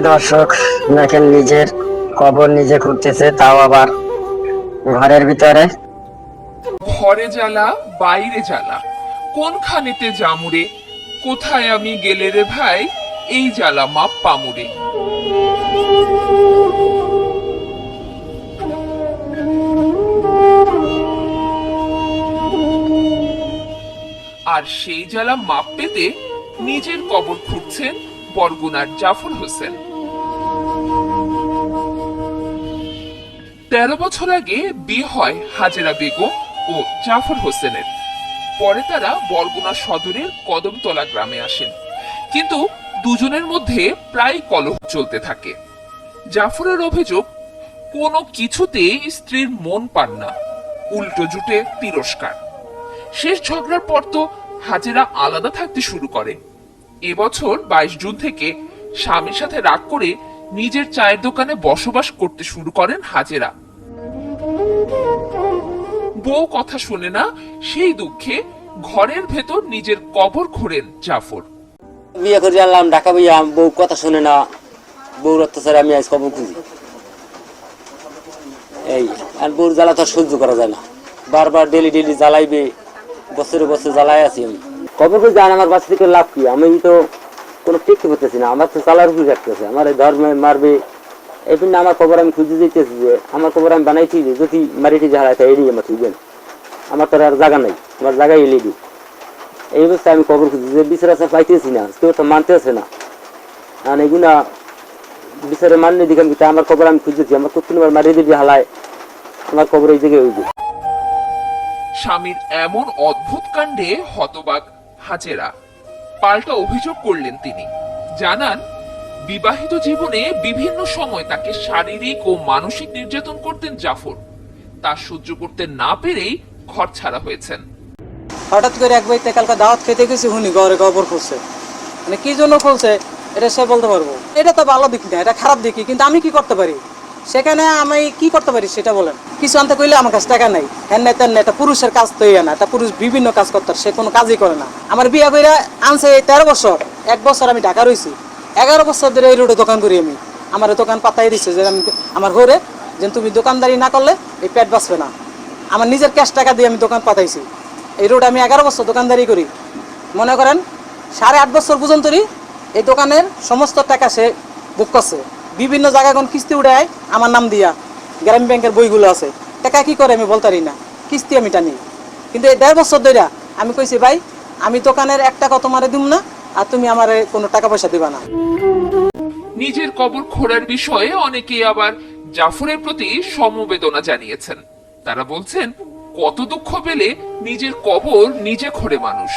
দর্শক, দেখেন নিজের কবর নিজে খুঁজতেছে, তাও আবার ঘরের ভিতরে। ঘরে জ্বালা, বাইরে জ্বালা। কোনখানেতে জামুরে কোথায় আমি গেলে রে ভাই? এই জ্বালা মাপ পামুরে আর সেই জ্বালা মাপ পেতে নিজের কবর খুঁজছেন বরগুনার জাফর হোসেন। তেরো বছর আগে বিয়ে হয় হাজেরা বেগম ও জাফর হোসেনের। পরে তারা বরগুনা সদরের কদমতলা গ্রামে আসেন। কিন্তু দুজনের মধ্যে প্রায় কলহ চলতে থাকে। জাফরের অভিযোগ, কোনো কিছুতে স্ত্রীর মন পান না, উল্টো জুটে তিরস্কার। শেষ ঝগড়ার পর তো হাজেরা আলাদা থাকতে শুরু করে। এবছর বাইশ জুন থেকে স্বামীর সাথে রাগ করে নিজের চায়ের দোকানে বসবাস করতে শুরু করেন হাজেরা। বউ কথা শুনে না, সেই দুঃখে ঘরের ভেতর নিজের কবর খোঁড়েন জাফর। বিয়ে করে আনলাম, ঢাকা বিয়া, বউ কথা শুনে না। বউর অত্যাচারে আমি আজ খবর খুঁজি। এই, আর বউর জ্বালা তো সহ্য করা যায় না। বারবার ডেলি ডেলি জ্বালাইবে, বছরে বছর জ্বালাই আছি আমি। খবর খুঁজি জান আমার বাচ্চা থেকে লাভ কি? আমি তো কোনো টিকতে করতেছি না। আমার তো চালার উপরে রাখতেছে আমার এই ধর্মে মারবে, এই জন্য আমার খবর আমি খুঁজে দিতেছি যে, আমার খবর আমি বানাইছি যে, যদি মারিটি হারাই এড়িয়ে আমার খুঁজবেন আমার তো আর জায়গা নাই। আমার জায়গায় এলিয়ে দিই। এই অবস্থায় আমি খবর খুঁজি যে, বিচার আছে, পাইতেছি না। কেউ তো মানতেছে না। আর এগুলা বিচারে মানলে দিকে আমি আমার খবর আমি খুঁজেছি আমার কোথাও মারিয়ে দিবি হালায়, আমার খবর এই জায়গায় হইবে। স্বামীর এমন অদ্ভুত কাণ্ডে হতবাক হাজেরা। পাল্টা অভিযোগ করলেন তিনি। জানান, বিবাহিত জীবনে বিভিন্ন সময় তাকে শারীরিক ও মানসিক নির্যাতন করতেন জাফর। তা সহ্য করতে না পেরেই ঘর ছাড়া হয়েছেন। হঠাৎ করে এক বাড়িতে কালকে দাওয়াত খেতে গেছি, শুনি ঘরে খবর খুলছে মানে কি জন্য খুলছে এটা সে বলতে পারব। এটা তো ভালো দিক না, এটা খারাপ দিকই, কিন্তু আমি কি করতে পারি? সেখানে আমি কি করতে পারি সেটা বলেন। কিছু আনতে কইলে আমার কাছে টাকা নাই। হ্যাঁ নাই তেন এটা পুরুষের কাজ তো না এটা পুরুষ বিভিন্ন কাজ করতে সে কোনো কাজই করে না। আমার বিয়ে করে আনছে তেরো বছর, এক বছর আমি ঢাকা রয়েছি এগারো বছর ধরে এই রোডে দোকান করি আমি। আমার দোকান পাতাই দিচ্ছে যে আমি আমার ঘরে যে তুমি দোকানদারি না করলে এই পেট বাঁচবে না। আমার নিজের ক্যাশ টাকা দিয়ে আমি দোকান পাতাইছি। এই রোড আমি এগারো বছর দোকানদারি করি। মনে করেন সাড়ে আট বছর পর্যন্তই এই দোকানের সমস্ত টাকা সে বুক করছে। বিভিন্ন জায়গায় কোন কিস্তি উঠায়, আমার নাম দিয়া গ্রামীণ ব্যাংকের বইগুলো আছে। টাকা কি করে আমি বলতারি না। কিস্তি আমি টানি। কিন্তু এই দেড় বছর ধরে আমি কইছি, ভাই, আমি দোকানের এক টাকা তোমারে দিব না, আর তুমি আমার কোনো টাকা পয়সা দিবা না। নিজের কবর খোঁড়ার বিষয়ে অনেকেই আবার জাফরের প্রতি সমবেদনা জানিয়েছেন। তারা বলছেন, কত দুঃখ পেলে নিজের কবর নিজে খোঁড়ে মানুষ।